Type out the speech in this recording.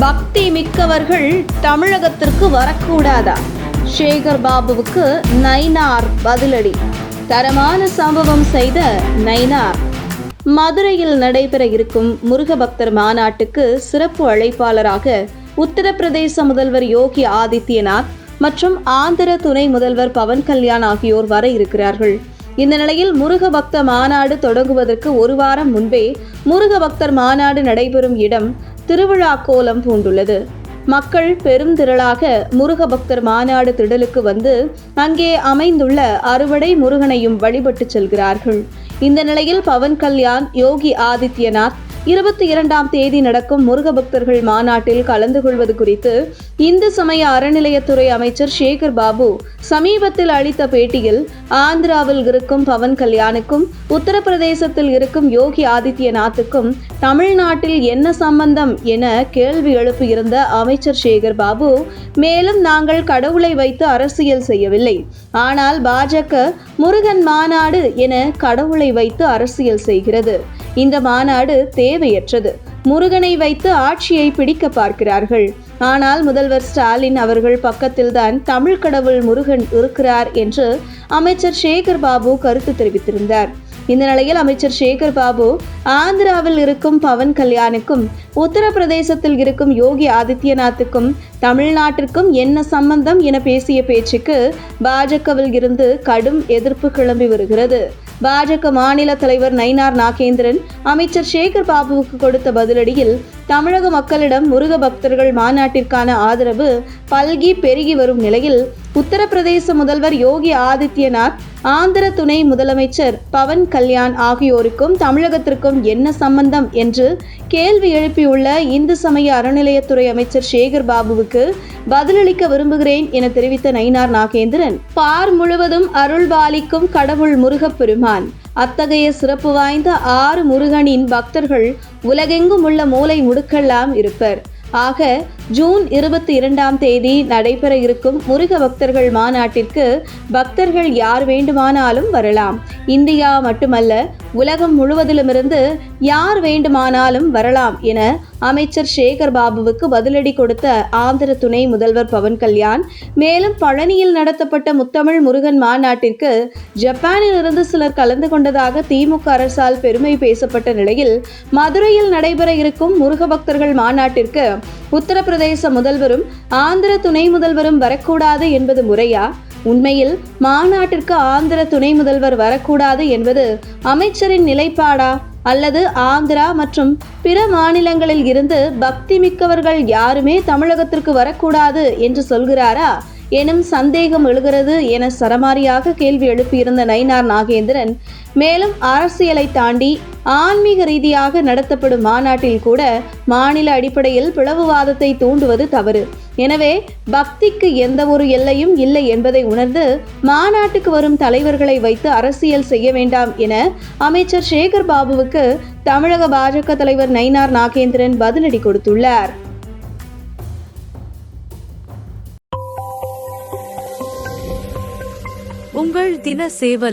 பக்தி மிக்கவர்கள் தமிழகத்திற்கு வரக்கூடாதா? சேகர் பாபுவுக்கு நைனார் பதிலடி. தரமான சம்பவம் செய்த நைனார் மதுரையில் நடைபெற இருக்கும் முருக பக்தர் மாநாட்டுக்கு சிறப்பு அழைப்பாளராக உத்தரப்பிரதேச முதல்வர் யோகி ஆதித்யநாத் மற்றும் ஆந்திர துணை முதல்வர் பவன் கல்யாண் ஆகியோர் வர இருக்கிறார்கள். இந்த நிலையில் முருக பக்த மாநாடு தொடங்குவதற்கு ஒரு வாரம் முன்பே முருக பக்தர் மாநாடு நடைபெறும் இடம் திருவிழா கோலம் பூண்டுள்ளது. மக்கள் பெரும் திரளாக முருக பக்தர் மாநாடு திடலுக்கு வந்து அங்கே அமைந்துள்ள அறுவடை முருகனையும் வழிபட்டு செல்கிறார்கள். இந்த நிலையில் பவன் கல்யாண் யோகி ஆதித்யநாத் இருபத்தி இரண்டாம் தேதி நடக்கும் முருக பக்தர்கள் மாநாட்டில் கலந்து கொள்வது குறித்து இந்து சமய அறநிலையத்துறை அமைச்சர் சேகர் பாபு சமீபத்தில் அளித்த பேட்டியில் ஆந்திராவில் இருக்கும் பவன் கல்யாணுக்கும் உத்தரப்பிரதேசத்தில் இருக்கும் யோகி ஆதித்யநாத்துக்கும் தமிழ்நாட்டில் என்ன சம்பந்தம் என கேள்வி எழுப்பியிருந்த அமைச்சர் சேகர் பாபு மேலும் நாங்கள் கடவுளை வைத்து அரசியல் செய்யவில்லை. ஆனால் பாஜக முருகன் மாநாடு என கடவுளை வைத்து அரசியல் செய்கிறது. இந்த மாநாடு தேவையற்றது. முருகனை வைத்து ஆட்சியை பிடிக்க பார்க்கிறார்கள். ஆனால் முதல்வர் ஸ்டாலின் அவர்கள் பக்கத்தில்தான் தமிழ் கடவுள் முருகன் இருக்கிறார் என்று அமைச்சர் சேகர் பாபு கருத்து தெரிவித்திருந்தார். இந்த நிலையில் அமைச்சர் சேகர் பாபு ஆந்திராவில் இருக்கும் பவன் கல்யாணுக்கும் உத்தரப்பிரதேசத்தில் இருக்கும் யோகி ஆதித்யநாத்துக்கும் தமிழ்நாட்டிற்கும் என்ன சம்பந்தம் என பேசிய பேச்சுக்கு பாஜகவில் இருந்து கடும் எதிர்ப்பு கிளம்பி வருகிறது. பாஜக மாநில தலைவர் நயினார் நாகேந்திரன் அமைச்சர் சேகர் பாபுவுக்கு கொடுத்த பதிலடியில் தமிழக மக்களிடம் முருக பக்தர்கள் மாநாட்டிற்கான ஆதரவு பல்கி பெருகி வரும் நிலையில் உத்தரப்பிரதேச முதல்வர் யோகி ஆதித்யநாத் ஆந்திர துணை முதலமைச்சர் பவன் கல்யாண் ஆகியோருக்கும் தமிழகத்திற்கும் என்ன சம்பந்தம் என்று கேள்வி எழுப்பியுள்ள இந்து சமய அறநிலையத்துறை அமைச்சர் சேகர் பாபுவுக்கு பதிலளிக்க விரும்புகிறேன் என தெரிவித்த நயினார் நாகேந்திரன் பார் முழுவதும் அருள் பாலிக்கும் கடவுள் முருகப்பெருமான் அத்தகைய சிறப்பு வாய்ந்த ஆறு முருகனின் பக்தர்கள் உலகெங்கும் உள்ள மூலை முடுக்கெல்லாம் இருப்பர். ஆக ஜூன் இருபத்தி இரண்டாம் தேதி நடைபெற இருக்கும் முருக பக்தர்கள் மாநாட்டிற்கு பக்தர்கள் யார் வேண்டுமானாலும் வரலாம். இந்தியா மட்டுமல்ல உலகம் முழுவதிலுமிருந்து யார் வேண்டுமானாலும் வரலாம் என அமைச்சர் சேகர் பாபுவுக்கு பதிலடி கொடுத்த ஆந்திர துணை முதல்வர் பவன் கல்யாண் மேலும் பழனியில் நடத்தப்பட்ட முத்தமிழ் முருகன் மாநாட்டிற்கு ஜப்பானில் இருந்து சிலர் கலந்து கொண்டதாக திமுக அரசால் பெருமை பேசப்பட்ட நிலையில் மதுரையில் நடைபெற இருக்கும் முருக பக்தர்கள் மாநாட்டிற்கு உத்தரப்பிரதேச முதல்வரும் ஆந்திர துணை முதல்வரும் வரக்கூடாது என்பது முறையா? உண்மையில் மாநாட்டிற்கு ஆந்திர துணை முதல்வர் வரக்கூடாது என்பது அமைச்சரின் நிலைப்பாடா? அல்லது ஆந்திரா மற்றும் பிற மாநிலங்களில் இருந்து பக்தி மிக்கவர்கள் யாருமே தமிழகத்திற்கு வரக்கூடாது என்று சொல்கிறாரா? எனும் சந்தேகம் எழுகிறது என சரமாரியாக கேள்வி எழுப்பியிருந்த நயினார் நாகேந்திரன் மேலும் அரசியலை தாண்டி ஆன்மீக ரீதியாக நடத்தப்படும் மாநாட்டில் கூட மாநில அடிப்படையில் பிளவுவாதத்தை தூண்டுவது தவறு. எனவே பக்திக்கு எந்த ஒரு எல்லையும் இல்லை என்பதை உணர்ந்து மாநாட்டுக்கு வரும் தலைவர்களை வைத்து அரசியல் செய்ய வேண்டாம் என அமைச்சர் சேகர் பாபுவுக்கு தமிழக பாஜக தலைவர் நயினார் நாகேந்திரன் பதிலடி கொடுத்துள்ளார். உங்கள் தின சேவல்